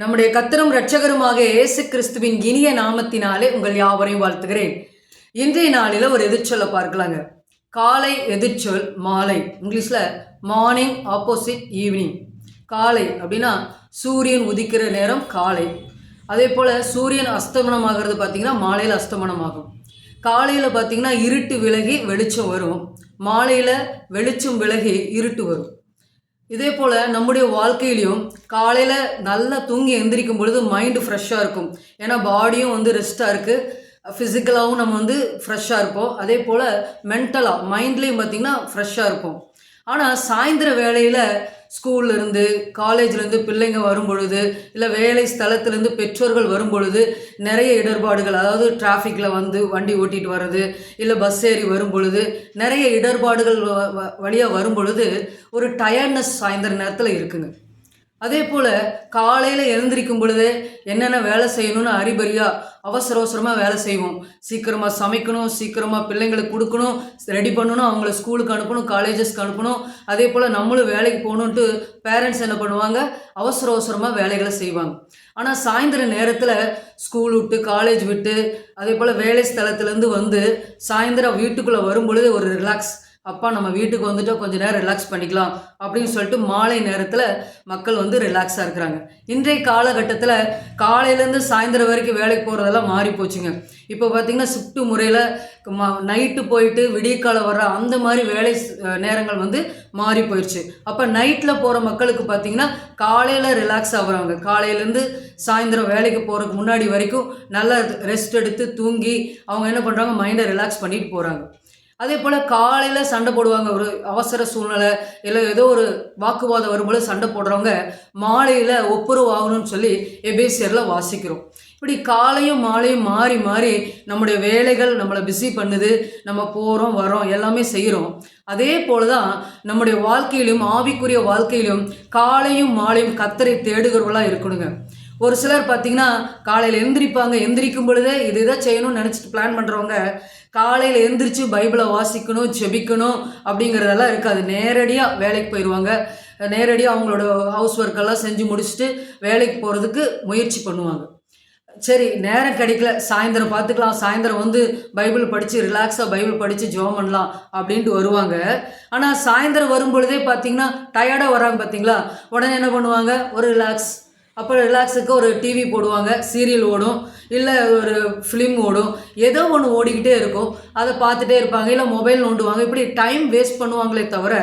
நம்முடைய கத்தரும் இரட்சகருமாக இயேசு கிறிஸ்துவின் இனிய நாமத்தினாலே உங்கள் யாவரையும் வாழ்த்துகிறேன். இன்றைய நாளில் ஒரு எதிர்ச்சொல்லை பார்க்கலாங்க. காலை எதிர்ச்சொல் மாலை. இங்கிலீஷில் மார்னிங் ஆப்போசிட் ஈவினிங் காலை அப்படின்னா சூரியன் உதிக்கிற நேரம் காலை. அதே போல் சூரியன் அஸ்தமனம் ஆகிறது பார்த்திங்கன்னா மாலையில் அஸ்தமனம் ஆகும் காலையில் பார்த்தீங்கன்னா இருட்டு விலகி வெளிச்சம் வரும். மாலையில் வெளிச்சம் விலகி இருட்டு வரும். இதே போல் நம்முடைய வாழ்க்கையிலையும் காலையில் நல்லா தூங்கி எந்திரிக்கும் பொழுது மைண்டு ஃப்ரெஷ்ஷாக இருக்கும். ஏன்னா பாடியும் வந்து ரெஸ்ட்டாக இருக்குது ஃபிசிக்கலாகவும் நம்ம வந்து ஃப்ரெஷ்ஷாக இருப்போம். அதே போல் மென்டலாக மைண்ட்லேயும் பார்த்திங்கன்னா ஃப்ரெஷ்ஷாக இருப்போம். ஆனால் சாயந்தர வேளையில் ஸ்கூல்லேருந்து காலேஜ்லேருந்து பிள்ளைங்க வரும் பொழுது இல்லை வேலை ஸ்தலத்துலேருந்து பெற்றோர்கள் வரும் பொழுது நிறைய இடர்பாடுகள் அதாவது டிராஃபிக்கில் வந்து வண்டி ஓட்டிகிட்டு வர்றது இல்லை பஸ் ஏறி வரும் பொழுது நிறைய இடர்பாடுகள் வ- வ- வழியாக வரும் பொழுது ஒரு டயர்ட்னஸ் சாயந்தர நேரத்தில் இருக்குங்க. அதே போல் காலையில் எழுந்திரிக்கும் பொழுது என்னென்ன வேலை செய்யணும்னு அறிபறியாக அவசர அவசரமாக வேலை செய்வோம். சீக்கிரமாக சமைக்கணும் சீக்கிரமாக பிள்ளைங்களுக்கு கொடுக்கணும் ரெடி பண்ணணும் அவங்கள ஸ்கூலுக்கு அனுப்பணும் காலேஜஸ்க்கு அனுப்பணும். அதே போல் நம்மளும் வேலைக்கு போகணுன்ட்டு பேரண்ட்ஸ் என்ன பண்ணுவாங்க? அவசர அவசரமாக வேலைகளை செய்வாங்க. ஆனால் சாயந்தர நேரத்தில் ஸ்கூல் விட்டு காலேஜ் விட்டு அதே போல் வேலை ஸ்தலத்துலேருந்து வந்து சாயந்தரம் வீட்டுக்குள்ளே வரும் பொழுது ஒரு ரிலாக்ஸ் அப்பா நம்ம வீட்டுக்கு வந்துட்டோம் கொஞ்சம் நேரம் ரிலாக்ஸ் பண்ணிக்கலாம் அப்படின்னு சொல்லிட்டு மாலை நேரத்தில் மக்கள் வந்து ரிலாக்ஸாக இருக்கிறாங்க. இன்றைய காலகட்டத்தில் காலையிலேருந்து சாயந்தரம் வரைக்கும் வேலைக்கு போகிறதெல்லாம் மாறி போச்சுங்க. இப்போ பார்த்தீங்கன்னா ஷிஃப்ட் முறையில் நைட்டு போயிட்டு விடியக்காலம் வர்ற அந்த மாதிரி வேலை நேரங்கள் வந்து மாறி போயிடுச்சு அப்போ நைட்டில் போகிற மக்களுக்கு பார்த்தீங்கன்னா காலையில் ரிலாக்ஸ் ஆகுறாங்க. காலையிலேருந்து சாயந்தரம் வேலைக்கு போகிறதுக்கு முன்னாடி வரைக்கும் நல்லா ரெஸ்ட் எடுத்து தூங்கி அவங்க என்ன பண்ணுறாங்க மைண்டை ரிலாக்ஸ் பண்ணிட்டு போகிறாங்க அதே போல் காலையில் சண்டை போடுவாங்க. ஒரு அவசர சூழ்நிலை இல்லை ஏதோ ஒரு வாக்குவாதம் வரும்போது சண்டை போடுறவங்க மாலையில் ஒப்புரவு ஆகணும்னு சொல்லி எபேசியரில் வாசிக்கிறோம். இப்படி காலையும் மாலையும் மாறி மாறி நம்முடைய வேலைகள் நம்மளை பிஸி பண்ணுது. நம்ம போகிறோம் வரோம் எல்லாமே செய்கிறோம் அதே போல தான் நம்முடைய வாழ்க்கையிலும் ஆவிக்குரிய வாழ்க்கையிலும் காலையும் மாலையும் கத்தரை தேடுகிறவர்களாக இருக்கணுங்க. ஒரு சிலர் பார்த்தீங்கன்னா காலையில் எந்திரிப்பாங்க. எந்திரிக்கும் பொழுதே இது இதை செய்யணும்னு நினச்சிட்டு பிளான் பண்ணுறவங்க காலையில் எழுந்திரிச்சு பைபிளை வாசிக்கணும் ஜெபிக்கணும் அப்படிங்கிறதெல்லாம் இருக்காது. நேரடியாக வேலைக்கு போயிடுவாங்க. நேரடியாக அவங்களோட ஹவுஸ் ஒர்க்கெல்லாம் செஞ்சு முடிச்சுட்டு வேலைக்கு போகிறதுக்கு முயற்சி பண்ணுவாங்க. சரி நேரம் கிடைக்கல. சாயந்தரம் பார்த்துக்கலாம். சாயந்தரம் வந்து பைபிள் படித்து ரிலாக்ஸாக பைபிள் படித்து ஜோம் பண்ணலாம் அப்படின்ட்டு வருவாங்க. ஆனால் சாயந்தரம் வரும் பொழுதே பார்த்தீங்கன்னா டயர்டாக வராங்க பார்த்தீங்களா? உடனே என்ன பண்ணுவாங்க? ஒரு ரிலாக்ஸ் அப்போ ரிலாக்ஸுக்கு ஒரு டிவி போடுவாங்க சீரியல் ஓடும் இல்லை ஒரு ஃபிலிம் ஓடும் ஏதோ ஒன்று ஓடிக்கிட்டே இருக்கும். அதை பார்த்துட்டே இருப்பாங்க இல்லை மொபைல் நோண்டுவாங்க. இப்படி டைம் வேஸ்ட் பண்ணுவாங்களே தவிர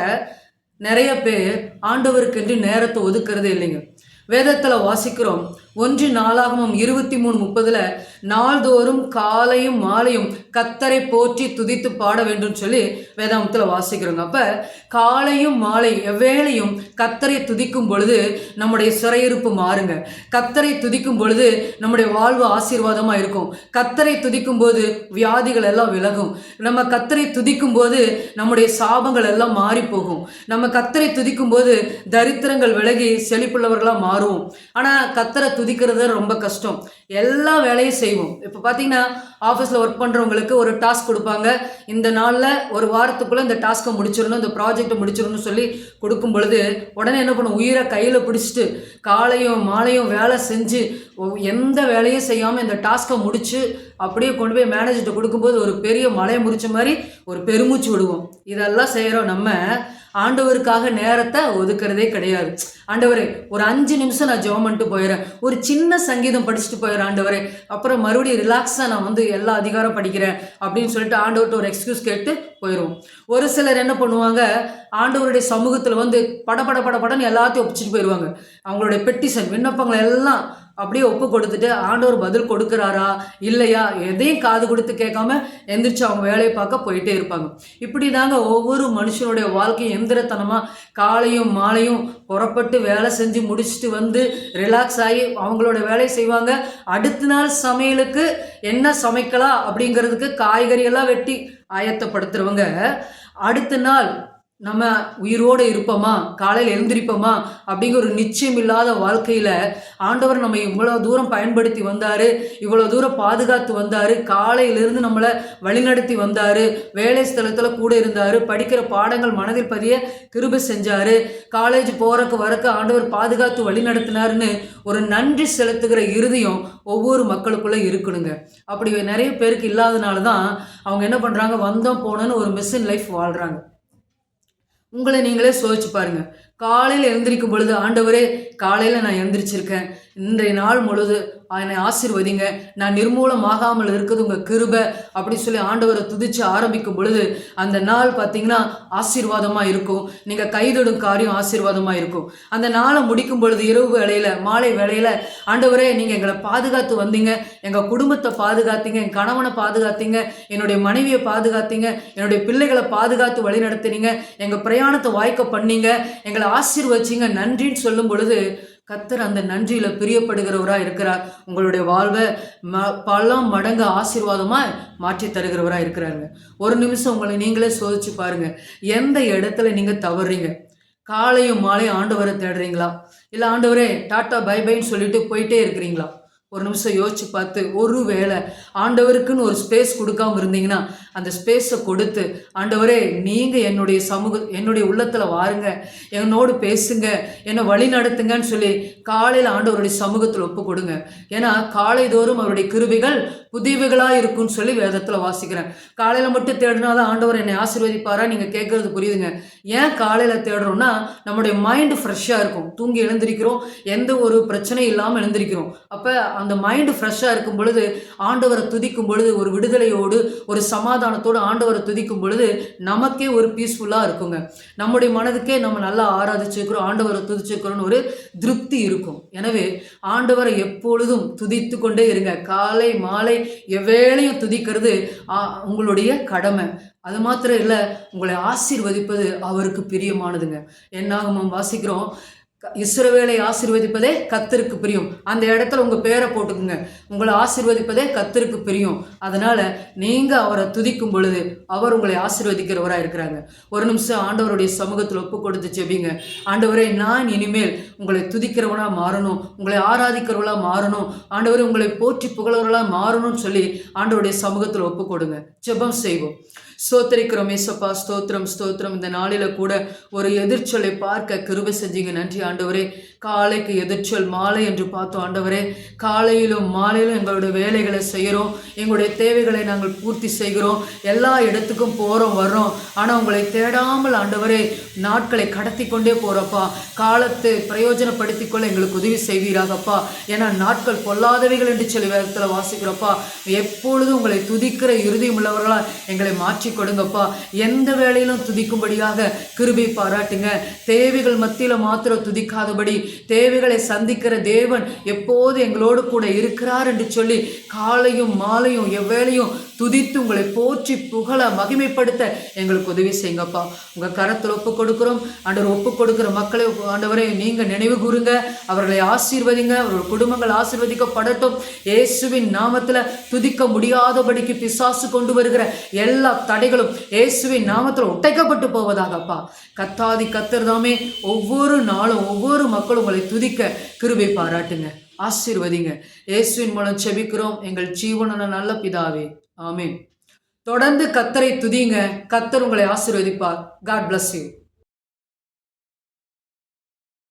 நிறைய பேர் ஆண்டவருக்கென்று நேரத்தை ஒதுக்குறதே இல்லைங்க. வேதத்தில் வாசிக்கிறோம் ஒன்று நாளாகமும் இருபத்தி மூணு முப்பதில் நாள்தோறும் காலையும் மாலையும் கத்தரை போற்றி துதித்து பாட வேண்டும் சொல்லி வேதாமத்தில் வாசிக்கிறோங்க. அப்போ காலையும் மாலை எவ்வேளையும் கத்தரை துதிக்கும் பொழுது நம்முடைய சிறையிருப்பு மாறுங்க. கத்தரை துதிக்கும் பொழுது நம்முடைய வாழ்வு ஆசீர்வாதமாக இருக்கும். கத்தரை துதிக்கும் போது வியாதிகள் எல்லாம் விலகும். நம்ம கத்தரை துதிக்கும் போது நம்முடைய சாபங்கள் எல்லாம் மாறி போகும். நம்ம கத்தரை துதிக்கும் போது தரித்திரங்கள் விலகி செழிப்புள்ளவர்களாக மாறுவோம். ஆனால் கத்தரை துதிக்கிறது ரொம்ப கஷ்டம். எல்லா வேலையும் செய்வோம். இப்போ பார்த்தீங்கன்னா ஆஃபீஸில் ஒர்க் பண்ணுறவங்களுக்கு ஒரு டாஸ்க் கொடுப்பாங்க. இந்த நாளில் ஒரு வாரத்துக்குள்ளே இந்த டாஸ்க்கை முடிச்சிடணும் இந்த ப்ராஜெக்டை முடிச்சிடணும்னு சொல்லி கொடுக்கும் பொழுது உடனே என்ன பண்ணும்? உயிரை கையில் பிடிச்சிட்டு காலையும் மாலையும் வேலை செஞ்சு எந்த வேலையும் செய்யாமல் இந்த டாஸ்க்கை முடித்து அப்படியே கொண்டு போய் மேனேஜர்கிட்ட கொடுக்கும்போது ஒரு பெரிய மலையை முடித்த மாதிரி ஒரு பெருமூச்சு விடுவோம். இதெல்லாம் செய்கிறோம் நம்ம. ஆண்டவருக்காக நேரத்தை ஒதுக்குறதே கிடையாது. ஆண்டவரே ஒரு அஞ்சு நிமிஷம் நான் ஜெபம் பண்ணிட்டு போயிடுறேன். ஒரு சின்ன சங்கீதம் படிச்சுட்டு போயிடுறேன் ஆண்டவரே. அப்புறம் மறுபடியும் ரிலாக்ஸாக நான் வந்து எல்லா அதிகாரம் படிக்கிறேன் அப்படின்னு சொல்லிட்டு ஆண்டவர்கிட்ட ஒரு எக்ஸ்கியூஸ் கேட்டு போயிடுவோம். ஒரு சிலர் என்ன பண்ணுவாங்க ஆண்டவருடைய சமூகத்தில் வந்து படபட படபடன்னு எல்லாத்தையும் ஒப்பிச்சிட்டு போயிடுவாங்க. அவங்களுடைய பெட்டிஷன் விண்ணப்பங்கள் எல்லாம் அப்படியே ஒப்பு கொடுத்துட்டு ஆண்டவர் பதில் கொடுக்குறாரா இல்லையா எதையும் காது கொடுத்து கேட்காம எந்திரிச்சு அவங்க வேலையை பார்க்க போயிட்டே இருப்பாங்க. இப்படி தாங்க ஒவ்வொரு மனுஷனுடைய வாழ்க்கையும் எந்திரத்தனமாக காலையும் மாலையும் புறப்பட்டு வேலை செஞ்சு முடிச்சுட்டு வந்து ரிலாக்ஸ் ஆகி அவங்களோட வேலையை செய்வாங்க. அடுத்த நாள் சமையலுக்கு என்ன சமைக்கலாம் அப்படிங்கிறதுக்கு காய்கறியெல்லாம் வெட்டி ஆயத்தப்படுத்துறவங்க. அடுத்த நாள் நம்ம உயிரோடு இருப்போமா? காலையில் எழுந்திருப்போமா? அப்படிங்கிற ஒரு நிச்சயம் இல்லாத வாழ்க்கையில் ஆண்டவர் நம்ம இவ்வளோ தூரம் பயன்படுத்தி வந்தார் இவ்வளோ தூரம் பாதுகாத்து வந்தார் காலையிலிருந்து நம்மளை வழிநடத்தி வந்தார் வேலை ஸ்தலத்தில் கூட இருந்தார் படிக்கிற பாடங்கள் மனதில் பதிய கிருப செஞ்சார் காலேஜ் போகிறக்கு வரக்கு ஆண்டவர் பாதுகாத்து வழி நடத்தினாருன்னு ஒரு நன்றி செலுத்துகிற இறுதியும் ஒவ்வொரு மக்களுக்குள்ளே இருக்கணுங்க. அப்படி நிறைய பேருக்கு இல்லாதனால தான் அவங்க என்ன பண்ணுறாங்க வந்தோம் போனோன்னு ஒரு மிஷின் லைஃப் வாழ்கிறாங்க உங்களை நீங்களே சோதிச்சு பாருங்கள் காலையில் எழுந்திருக்கும் பொழுது ஆண்டவரே காலையில் நான் எழுந்திரிச்சிருக்கேன். இன்றைய நாள் முழுது என்னை ஆசிர்வதிங்க. நான் நிர்மூலமாகாமல் இருக்குது உங்கள் கிருபை அப்படி சொல்லி ஆண்டவரை துதிச்சு ஆரம்பிக்கும் பொழுது அந்த நாள் பார்த்தீங்கன்னா ஆசீர்வாதமாக இருக்கும். நீங்கள் கைதொடும் காரியம் ஆசீர்வாதமாக இருக்கும். அந்த நாளை முடிக்கும் பொழுது இரவு வேலையில் மாலை வேலையில் ஆண்டவரே நீங்கள் எங்களை பாதுகாத்து வந்தீங்க. எங்கள் குடும்பத்தை பாதுகாத்தீங்க என் கணவனை பாதுகாத்தீங்க என்னுடைய மனைவியை பாதுகாத்தீங்க என்னுடைய பிள்ளைகளை பாதுகாத்து வழி நடத்தினீங்க எங்கள் பிரயாணத்தை வாய்க்க பண்ணீங்க எங்களை ஆசீர்வச்சிங்க. நன்றின்னு சொல்லும் பொழுது கத்தர் அந்த நன்றியில் பிரியப்படுகிறவராக இருக்கிறார். உங்களுடைய வாழ்வை ம பல மடங்கு ஆசீர்வாதமாக மாற்றி தருகிறவராக இருக்கிறாருங்க. ஒரு நிமிஷம் உங்களை நீங்களே சோதிச்சு பாருங்க. எந்த இடத்துல நீங்கள் தவறுறீங்க காலையும் மாலையும் ஆண்டவரை தேடுறீங்களா? இல்லை ஆண்டவரே டாட்டா பை பைன்னு சொல்லிட்டு போயிட்டே இருக்கிறீங்களா? ஒரு நிமிஷம் யோசிச்சு பார்த்து ஒரு வேளை ஆண்டவருக்குன்னு ஒரு ஸ்பேஸ் கொடுக்காம இருந்தீங்கன்னா அந்த ஸ்பேஸை கொடுத்து ஆண்டவரே நீங்கள் என்னுடைய சமூக என்னுடைய உள்ளத்தில் வாருங்க. என்னோடு பேசுங்க. என்னை வழி நடத்துங்கன்னு சொல்லி காலையில் ஆண்டவருடைய சமூகத்தில் ஒப்பு கொடுங்க. ஏன்னா காலை தோறும் அவருடைய கிருவிகள் புதிவுகளாக இருக்கும்னு சொல்லி வேதத்தில் வாசிக்கிறேன். காலையில் மட்டும் தேடினா தான் ஆண்டவர் என்னை ஆசீர்வதிப்பாரா? நீங்கள் கேட்குறது புரியுதுங்க. ஏன் காலையில் தேடுறோம்னா நம்முடைய மைண்டு ஃப்ரெஷ்ஷாக இருக்கும். தூங்கி எழுந்திருக்கிறோம். எந்த ஒரு பிரச்சனையும் இல்லாமல் எழுந்திருக்கிறோம். அப்போ அந்த மைண்டு ஃப்ரெஷ்ஷாக இருக்கும் பொழுது ஆண்டவரை துதிக்கும் பொழுது ஒரு விடுதலையோடு ஒரு சமாதானத்தோடு ஆண்டவரை துதிக்கும் பொழுது நமக்கே ஒரு பீஸ்ஃபுல்லாக இருக்குங்க. நம்முடைய மனதுக்கே நம்ம நல்லா ஆராதிச்சிருக்கிறோம் ஆண்டவரை துதிச்சிருக்கிறோம்னு ஒரு திருப்தி இருக்கும். எனவே ஆண்டவரை எப்பொழுதும் துதித்து கொண்டே இருங்க. காலை மாலை எவ்வேளையும் துதிக்கிறது உங்களுடைய கடமை. அது மாத்திரம் இல்லை உங்களை ஆசீர்வதிப்பது அவருக்கு பிரியமானதுங்க. என்னாகமும் வாசிக்கிறோம். இஸ்ரவேலை ஆசிர்வதிப்பதே கத்திற்கு பிரியும். அந்த இடத்துல உங்கள் பேரை போட்டுக்குங்க. உங்களை ஆசிர்வதிப்பதே கத்திற்கு பிரியும். அதனால் நீங்கள் அவரை துதிக்கும் பொழுது அவர் உங்களை ஆசிர்வதிக்கிறவராக இருக்கிறாங்க. ஒரு நிமிஷம் ஆண்டவருடைய சமூகத்தில் ஒப்பு கொடுத்து செவிங்க ஆண்டவரே நான் இனிமேல் உங்களை துதிக்கிறவனாக மாறணும். உங்களை ஆராதிக்கிறவளாக மாறணும். ஆண்டவரே உங்களை போற்றி புகழவர்களாக மாறணும்னு சொல்லி ஆண்டவருடைய சமூகத்தில் ஒப்பு கொடுங்க. ஜெபம் செய்வோம். ஸ்தோத்தரிக்கிறோம் ஏசப்பா. ஸ்தோத்திரம் ஸ்தோத்திரம். இந்த நாளில் கூட ஒரு எதிர்ச்சொலை பார்க்க கிருபை செஞ்சீங்க. நன்றி ஆண்டவரே காலைக்கு எதிர்ச்சொல் மாலை என்று பார்த்தோம் ஆண்டவரே. காலையிலும் மாலையிலும் எங்களுடைய வேலைகளை செய்கிறோம். எங்களுடைய தேவைகளை நாங்கள் பூர்த்தி செய்கிறோம். எல்லா இடத்துக்கும் போகிறோம் வர்றோம். ஆனால் உங்களை தேடாமல் ஆண்டவரே நாட்களை கடத்தி கொண்டே போகிறப்பா காலத்தை பிரயோஜனப்படுத்தி கொள்ள எங்களுக்கு உதவி செய்வீராகப்பா. ஏன்னா நாட்கள் பொல்லாதவைகள் என்று சொல்லி வேதத்தில் வாசிக்கிறப்பா. எப்பொழுதும் உங்களை துதிக்கிற இறுதியும் உள்ளவர்களால் எங்களை மாற்றி கொடுங்கப்பா. எந்த வேலையிலும் துதிக்கும்படியாக கிருபை பாராட்டுங்க. தேவைகள் மத்தியில் மாத்திரம் சிந்திக்காதபடி தேவைகளை சந்திக்கிற தேவன் எப்போது எங்களோடு கூட இருக்கிறார் என்று சொல்லி காலையும் மாலையும் எவ்வேளையும் துதித்து உங்களை போற்றி புகழ மகிமைப்படுத்த எங்களுக்கு உதவி செய்யுங்கப்பா. உங்கள் கரத்தில் ஒப்பு கொடுக்குறோம். ஆண்டவர் ஒப்பு கொடுக்குற மக்களை ஆண்டவரை நீங்கள் நினைவு கூறுங்க. அவர்களை ஆசீர்வதிங்க. அவர்கள் குடும்பங்கள் ஆசீர்வதிக்கப்படட்டும். இயேசுவின் நாமத்தில் துதிக்க முடியாதபடிக்கு பிசாசு கொண்டு வருகிற எல்லா தடைகளும் இயேசுவின் நாமத்தில் ஒட்டைக்கப்பட்டு போவதாகப்பா. கத்தாதி கத்திரதாமே ஒவ்வொரு நாளும் ஒவ்வொரு மக்களும் உங்களை துதிக்க கிருபை பாராட்டுங்க. ஆசீர்வதிங்க. இயேசுவின் மூலம் செபிக்கிறோம். எங்கள் ஜீவனன நல்ல பிதாவே. ஆமீன். தொடர்ந்து கத்தரை துதிங்க கத்தர் உங்களை ஆசீர்வதிப்பார். God bless you